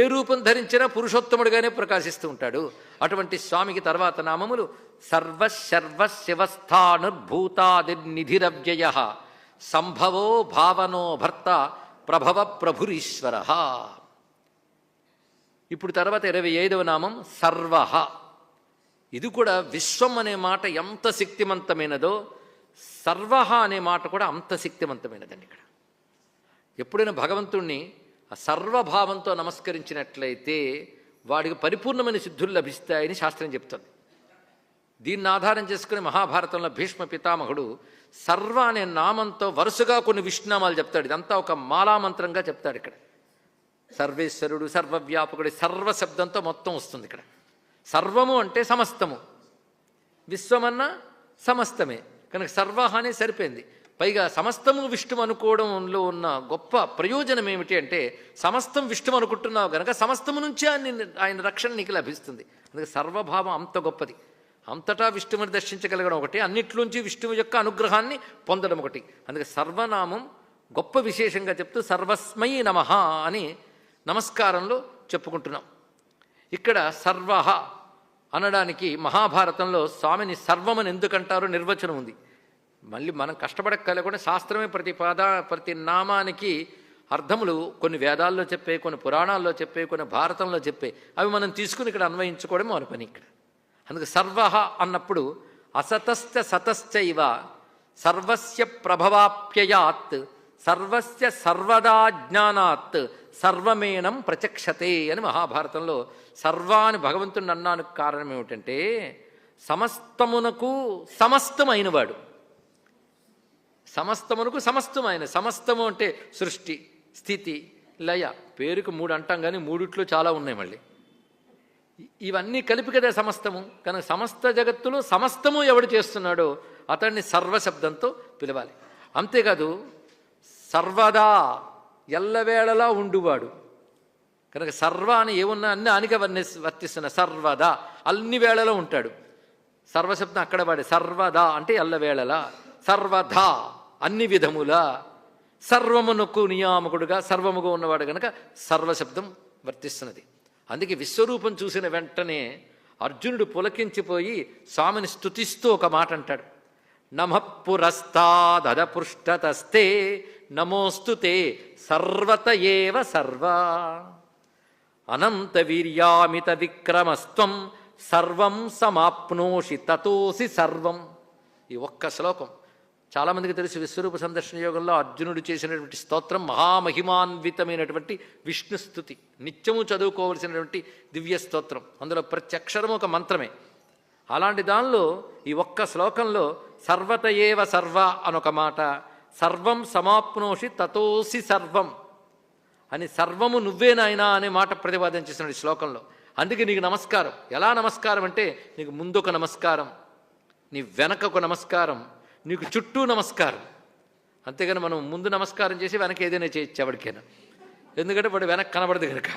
ఏ రూపం ధరించినా పురుషోత్తముడిగానే ప్రకాశిస్తూ ఉంటాడు. అటువంటి స్వామికి తర్వాత నామములు సర్వశర్వ శివస్థానుర్భూతాదిర్నిధిరవ్యయ. సంభవో భావనో భర్త ప్రభవ ప్రభురీశ్వర. ఇప్పుడు తర్వాత ఇరవై ఐదవ నామం సర్వ. ఇది కూడా విశ్వం అనే మాట ఎంత శక్తివంతమైనదో సర్వ అనే మాట కూడా అంత శక్తివంతమైనదండి ఇక్కడ. ఎప్పుడైనా భగవంతుణ్ణి ఆ సర్వభావంతో నమస్కరించినట్లయితే వాడికి పరిపూర్ణమైన సిద్ధులు లభిస్తాయని శాస్త్రం చెప్తుంది. దీన్ని ఆధారం చేసుకుని మహాభారతంలో భీష్మ పితామహుడు సర్వ అనే నామంతో వరుసగా కొన్ని విష్ణునామాలు చెప్తాడు. ఇదంతా ఒక మాలామంత్రంగా చెప్తాడు ఇక్కడ. సర్వేశ్వరుడు సర్వవ్యాపకుడు సర్వ శబ్దంతో మొత్తం వస్తుంది ఇక్కడ. సర్వము అంటే సమస్తము. విశ్వమన్నా సమస్తమే. కనుక సర్వహానే సరిపోయింది. పైగా సమస్తము విష్ణు అనుకోవడంలో ఉన్న గొప్ప ప్రయోజనం ఏమిటి అంటే సమస్తం విష్ణు అనుకుంటున్నావు కనుక సమస్తము నుంచే ఆయన ఆయన రక్షణ నీకు లభిస్తుంది. అందుకే సర్వభావం అంత గొప్పది. అంతటా విష్ణువుని దర్శించగలగడం ఒకటి అన్నిట్లోంచి విష్ణువు యొక్క అనుగ్రహాన్ని పొందడం ఒకటి. అందుకే సర్వనామం గొప్ప విశేషంగా చెప్తూ సర్వస్మై నమ అని నమస్కారంలో చెప్పుకుంటున్నాం. ఇక్కడ సర్వ అనడానికి మహాభారతంలో స్వామిని సర్వమని ఎందుకంటారో నిర్వచనం ఉంది. మళ్ళీ మనం కష్టపడక్కలేకుండా శాస్త్రమే ప్రతి పద ప్రతి నామానికి అర్థములు కొన్ని వేదాల్లో చెప్పే కొన్ని పురాణాల్లో చెప్పే కొన్ని భారతంలో చెప్పే. అవి మనం తీసుకుని ఇక్కడ అన్వయించుకోవడం మన పని ఇక్కడ. అందుకే సర్వ అన్నప్పుడు అసతశ్చ సతశ్చైవ సర్వస్య ప్రభవాప్యయాత్ సర్వస్య సర్వదా జ్ఞానాత్ సర్వమేనం ప్రచక్షతే అని మహాభారతంలో సర్వాని భగవంతుని అన్నానికి కారణం ఏమిటంటే సమస్తమునకు సమస్తమైనవాడు. సమస్తమునకు సమస్తమైన సమస్తము అంటే సృష్టి స్థితి లయ. పేరుకు మూడు అంటాం కానీ మూడిట్లో చాలా ఉన్నాయి మళ్ళీ. ఇవన్నీ కలిపి కదా సమస్తము. కనుక సమస్త జగత్తులో సమస్తము ఎవడు చేస్తున్నాడో అతన్ని సర్వశబ్దంతో పిలవాలి. అంతేకాదు సర్వదా ఎల్లవేళలా ఉండువాడు. కనుక సర్వ అని ఏమున్నా అన్ని ఆనిక వర్ణి వర్తిస్తున్న సర్వదా అన్ని వేళలో ఉంటాడు. సర్వశబ్దం అక్కడ వాడే సర్వదా అంటే ఎల్లవేళలా. సర్వధా అన్ని విధములా సర్వమునకు నియామకుడుగా సర్వముగా ఉన్నవాడు గనక సర్వశబ్దం వర్తిస్తున్నది. అందుకే విశ్వరూపం చూసిన వెంటనే అర్జునుడు పులకించిపోయి స్వామిని స్తుతిస్తూ ఒక మాట అంటాడు. నమ నమోస్తుతే సర్వత ఏవ సర్వ. అనంత వీర్యామిత విక్రమస్త్వం సర్వం సమాప్నోషి తతోసి సర్వం. ఈ ఒక్క శ్లోకం. చాలామందికి తెలిసి విశ్వరూప సందర్శన యోగంలో అర్జునుడు చేసినటువంటి స్తోత్రం మహామహిమాన్వితమైనటువంటి విష్ణు స్థుతి. నిత్యము చదువుకోవలసినటువంటి దివ్య స్తోత్రం. అందులో ప్రతి ఒక మంత్రమే. అలాంటి దానిలో ఈ ఒక్క శ్లోకంలో సర్వత ఏవ సర్వ అనొక మాట సర్వం సమాప్నోషి తతోసి సర్వం అని సర్వము నువ్వేనాయనా అనే మాట ప్రతిపాదన చేసిన ఈ శ్లోకంలో. అందుకే నీకు నమస్కారం. ఎలా నమస్కారం అంటే నీకు ముందు ఒక నమస్కారం నీ వెనక ఒక నమస్కారం నీకు చుట్టూ నమస్కారం. అంతేగాని మనం ముందు నమస్కారం చేసి వెనక ఏదైనా చేయొచ్చు ఎవరికైనా. ఎందుకంటే వాడు వెనక్కి కనబడదు కనుక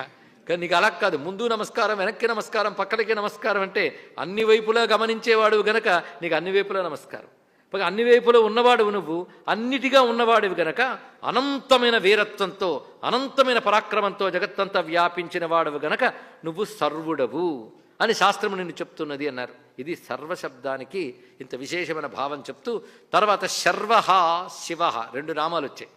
కానీ నీకు అలా కాదు ముందు నమస్కారం వెనక్కి నమస్కారం పక్కలకి నమస్కారం అంటే అన్ని వైపులా గమనించేవాడు గనక నీకు అన్ని వైపులా నమస్కారం. పక్క అన్ని వైపులో ఉన్నవాడు నువ్వు అన్నిటిగా ఉన్నవాడివి గనక అనంతమైన వీరత్వంతో అనంతమైన పరాక్రమంతో జగత్తంతా వ్యాపించిన వాడవు గనక నువ్వు సర్వుడవు. అని శాస్త్రము నిన్ను చెప్తున్నది అన్నారు. ఇది సర్వశబ్దానికి ఇంత విశేషమైన భావం చెప్తూ తర్వాత శర్వ శివ రెండు నామాలు వచ్చాయి.